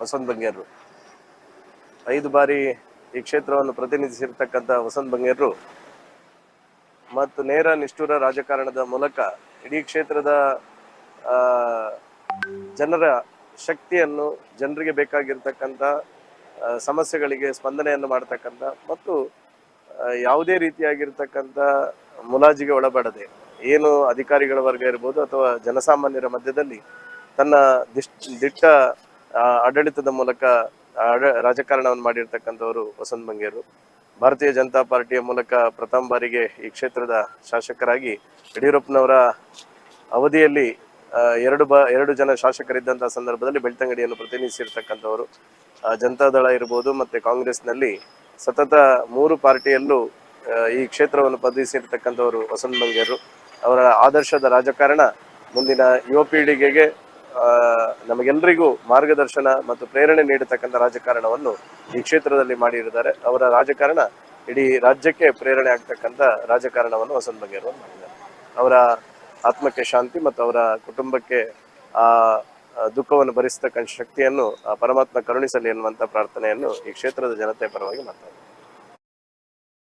ವಸಂತ್ ಬಂಗೇರ್ರು. ಐದು ಬಾರಿ ಈ ಕ್ಷೇತ್ರವನ್ನು ಪ್ರತಿನಿಧಿಸಿರ್ತಕ್ಕಂಥ ವಸಂತ್ ಬಂಗೇರ್ರು ಮತ್ತು ನೇರ ನಿಷ್ಠುರ ರಾಜಕಾರಣದ ಮೂಲಕ ಇಡೀ ಕ್ಷೇತ್ರದ ಜನರ ಶಕ್ತಿಯನ್ನು ಜನರಿಗೆ ಬೇಕಾಗಿರ್ತಕ್ಕಂಥ ಸಮಸ್ಯೆಗಳಿಗೆ ಸ್ಪಂದನೆಯನ್ನು ಮಾಡ್ತಕ್ಕಂಥ ಮತ್ತು ಯಾವುದೇ ರೀತಿಯಾಗಿರ್ತಕ್ಕಂಥ ಮುಲಾಜಿಗೆ ಒಳಪಡದೆ ಏನು ಅಧಿಕಾರಿಗಳ ವರ್ಗ ಇರ್ಬೋದು ಅಥವಾ ಜನಸಾಮಾನ್ಯರ ಮಧ್ಯದಲ್ಲಿ ತನ್ನ ದಿಶ್, ದಿಟ್ಟ ಆಡಳಿತದ ಮೂಲಕ ರಾಜಕಾರಣವನ್ನು ಮಾಡಿರ್ತಕ್ಕಂಥವರು ವಸಂತ್ ಮಂಗೇರು. ಭಾರತೀಯ ಜನತಾ ಪಾರ್ಟಿಯ ಮೂಲಕ ಪ್ರಥಮ ಬಾರಿಗೆ ಈ ಕ್ಷೇತ್ರದ ಶಾಸಕರಾಗಿ ಯಡಿಯೂರಪ್ಪನವರ ಅವಧಿಯಲ್ಲಿ ಎರಡು ಬ, ಎರಡು ಜನ ಶಾಸಕರಿದ್ದಂತಹ ಸಂದರ್ಭದಲ್ಲಿ ಬೆಳ್ತಂಗಡಿಯನ್ನು ಪ್ರತಿನಿಧಿಸಿರ್ತಕ್ಕಂಥವರು. ಜನತಾದಳ ಇರ್ಬೋದು ಮತ್ತೆ ಕಾಂಗ್ರೆಸ್ನಲ್ಲಿ ಸತತ ಮೂರು ಪಾರ್ಟಿಯಲ್ಲೂ ಈ ಕ್ಷೇತ್ರವನ್ನು ಪ್ರತಿನಿಧಿಸಿರ್ತಕ್ಕಂಥವರು ವಸಂತ್ ಮಂಗೇರು. ಅವರ ಆದರ್ಶದ ರಾಜಕಾರಣ ಮುಂದಿನ ಯುವ ಪೀಳಿಗೆಗೆ ನಮಗೆಲ್ಲರಿಗೂ ಮಾರ್ಗದರ್ಶನ ಮತ್ತು ಪ್ರೇರಣೆ ನೀಡತಕ್ಕಂಥ ರಾಜಕಾರಣವನ್ನು ಈ ಕ್ಷೇತ್ರದಲ್ಲಿ ಮಾಡಿರುತ್ತಾರೆ. ಅವರ ರಾಜಕಾರಣ ಇಡೀ ರಾಜ್ಯಕ್ಕೆ ಪ್ರೇರಣೆ ಆಗ್ತಕ್ಕಂಥ ರಾಜಕಾರಣವನ್ನು ವಸಂತ ಬಗೆರು ಮಾಡಿದ್ದಾರೆ. ಅವರ ಆತ್ಮಕ್ಕೆ ಶಾಂತಿ ಮತ್ತು ಅವರ ಕುಟುಂಬಕ್ಕೆ ಆ ದುಃಖವನ್ನು ಭರಿಸತಕ್ಕಂಥ ಶಕ್ತಿಯನ್ನು ಪರಮಾತ್ಮ ಕರುಣಿಸಲಿ ಎನ್ನುವಂಥ ಪ್ರಾರ್ಥನೆಯನ್ನು ಈ ಕ್ಷೇತ್ರದ ಜನತೆ ಪರವಾಗಿ ಮಾಡ್ತಾರೆ.